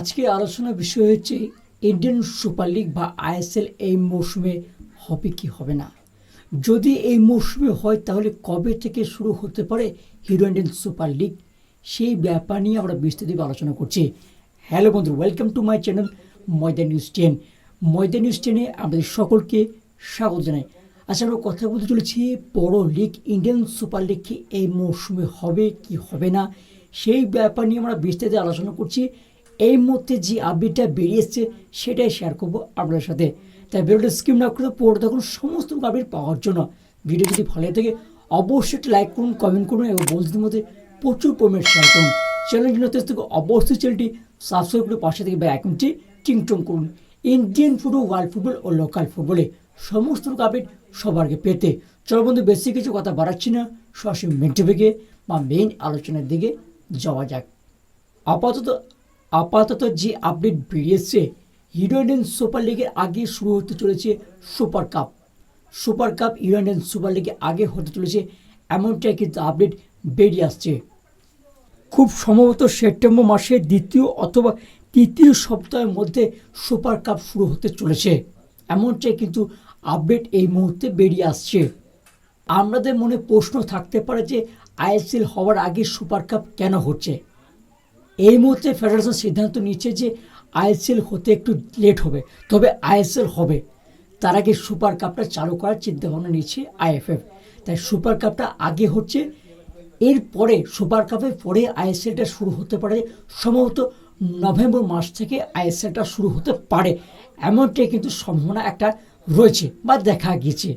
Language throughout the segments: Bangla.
আজকে আলোচনার বিষয় হচ্ছে ইন্ডিয়ান সুপার লিগ বা আইএসএল এই মৌসুমে হবে কি হবে না? যদি এই মৌসুমে হয়, তাহলে কবে থেকে শুরু হতে পারে হিরো ইন্ডিয়ান সুপার লিগ? সেই ব্যাপার নিয়ে আমরা বিস্তারিত আলোচনা করছি। হ্যালো বন্ধু welcome to my channel Moyda news ten Moyda news টেনে আমাদের সকলকে স্বাগত জানাই। আচ্ছা আমরা কথা বলতে চলেছি, বড় লিগ ইন্ডিয়ান সুপার লিগ কি এই মৌসুমে হবে কি হবে না? সেই ব্যাপার নিয়ে আমরা বিস্তারিত আলোচনা করছি। এই মুহূর্তে যে আপডেটটা বেরিয়ে এসছে, সেটাই শেয়ার করব আপনার সাথে। তাই ভিডিওটা স্কিম না করে পড়ে দেখুন, সমস্ত আপডেট পাওয়ার জন্য। ভিডিও যদি ভালো থাকে, অবশ্যই একটা লাইক করুন কমেন্ট করুন এবং বন্ধুদের মধ্যে প্রচুর পরিমাণে শেয়ার করুন। চ্যানেল জন্য থেকে অবশ্যই চ্যানেলটি সাবস্ক্রাইব করে পাশে থেকে অ্যাকাউন্টটি টিংটং করুন। ইন্ডিয়ান ফুটবল ওয়ার্ল্ড ফুটবল ও লোকাল ফুটবলে সমস্ত আপডেট সবার আগে পেতে। চলো বন্ধু, বেশি কিছু কথা বাড়াচ্ছি না। সরাসরি মেন টপিকে বা মেইন আলোচনার দিকে যাওয়া যাক। আপাতত আপাতত যে আপডেট বেরিয়েছে ইন্ডিয়ান সুপার লিগের আগে শুরু হতে চলেছে Super Cup Super Cup Indian Super লিগে আগে হতে চলেছে, এমনটাই কিন্তু আপডেট বেরিয়ে আসছে। খুব সম্ভবত সেপ্টেম্বর মাসের দ্বিতীয় অথবা তৃতীয় সপ্তাহের মধ্যে সুপার কাপ শুরু হতে চলেছে। এমনটাই কিন্তু আপডেট এই মুহূর্তে বেরিয়ে আসছে। আমাদের মনে প্রশ্ন থাকতে পারে যে আইএসএল হওয়ার আগে সুপার কাপ কেন হচ্ছে? এই মুহূর্তে ফেডারেশন সিদ্ধান্ত নিচ্ছে যে আইএসএল হতে একটু লেট হবে, তবে আইএসএল হবে। তার আগে সুপার কাপটা চালু করার চিন্তাভাবনা নিচ্ছে আইএফএফ। তাই সুপার কাপটা আগে হচ্ছে, এরপরে সুপার কাপের পরে আইএসএলটা শুরু হতে পারে, সম্ভবত নভেম্বর মাস থেকে আইএসএলটা শুরু হতে পারে। এমনটাই কিন্তু সম্ভাবনা একটা রয়েছে বা দেখা গিয়েছে।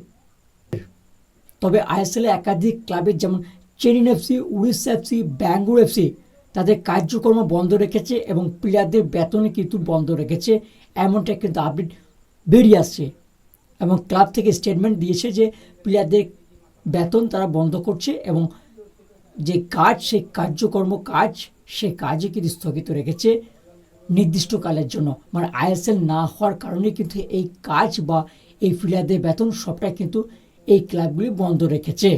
তবে আইএসএল একাধিক ক্লাবের যেমন Chennaiyin FC, Orissa FC, Bangalore FC তাদের কার্যক্রম বন্ধ রেখেছে এবং প্লেয়ারদের বেতনে কিন্তু বন্ধ রেখেছে। এমনটা কিন্তু আপডেট বেরিয়ে আসছে এবং ক্লাব থেকে স্টেটমেন্ট দিয়েছে যে প্লেয়ারদের বেতন তারা বন্ধ করছে এবং যে কাজ, সেই কার্যকর্ম কাজ, সে কাজে কিন্তু স্থগিত রেখেছে নির্দিষ্ট কালের জন্য। মানে আইএসএল না হওয়ার কারণে কিন্তু এই কাজ বা এই প্লেয়ারদের বেতন সবটা কিন্তু এই ক্লাবগুলি বন্ধ রেখেছে।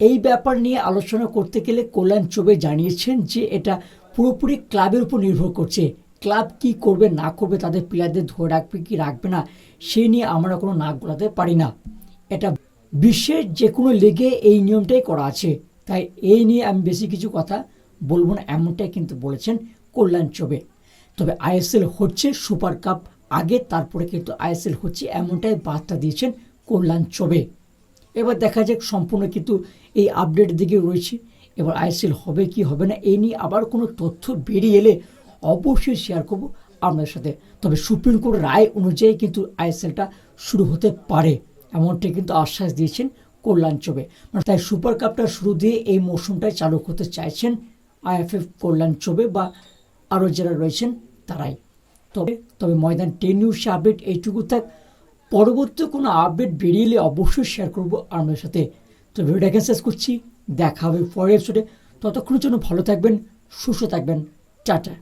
এই ব্যাপার নিয়ে আলোচনা করতে গেলে কল্যাণ চৌবে জানিয়েছেন যে এটা পুরোপুরি ক্লাবের উপর নির্ভর করছে। ক্লাব কি করবে, না করবে তাদের প্লেয়ারদের ধরে রাখবে কি রাখবে না সেই নিয়ে আমরা কোনো নাক গলাতে পারি না। এটা বিশ্বের যে কোনো লিগে এই নিয়মটাই করা আছে। তাই এই নিয়ে আমি বেশি কিছু কথা বলব না, এমনটাই কিন্তু বলেছেন কল্যাণ চৌবে। তবে আইএসএল হচ্ছে সুপার কাপ আগে, তারপরে কিন্তু আইএসএল হচ্ছে এমনটাই বার্তা দিয়েছেন কল্যাণ চৌবে। এবার দেখা যাক সম্পূর্ণ কিন্তু এই আপডেট দিকে রয়েছে। এবার আইএসএল হবে কি হবে না, এই নিয়ে আবার কোনো তথ্য বেরিয়ে এলে অবশ্যই শেয়ার করব আপনাদের সাথে। তবে সুপ্রিম কোর্ট রায় অনুযায়ী কিন্তু আইএসএলটা শুরু হতে পারে, এমনটাই কিন্তু আশ্বাস দিয়েছেন কল্যাণ চবে। মানে তাই সুপার কাপটা শুরু দিয়ে এই মৌসুমটাই চালু করতে চাইছেন আইএফএফ কল্যাণ চবে বা আরও যারা রয়েছেন তারাই। তবে তবে ময়দান টেন নিউজ আপডেট এইটুকু থাক। পরবর্তী কোনো আপডেট বেরিয়ে এলে অবশ্যই শেয়ার করব আপনাদের সাথে। তো ভিডিওটাকে শেষ করছি। দেখা হবে পরের এপিসোডে ততক্ষণের জন্য ভালো থাকবেন, সুস্থ থাকবেন। টাটা।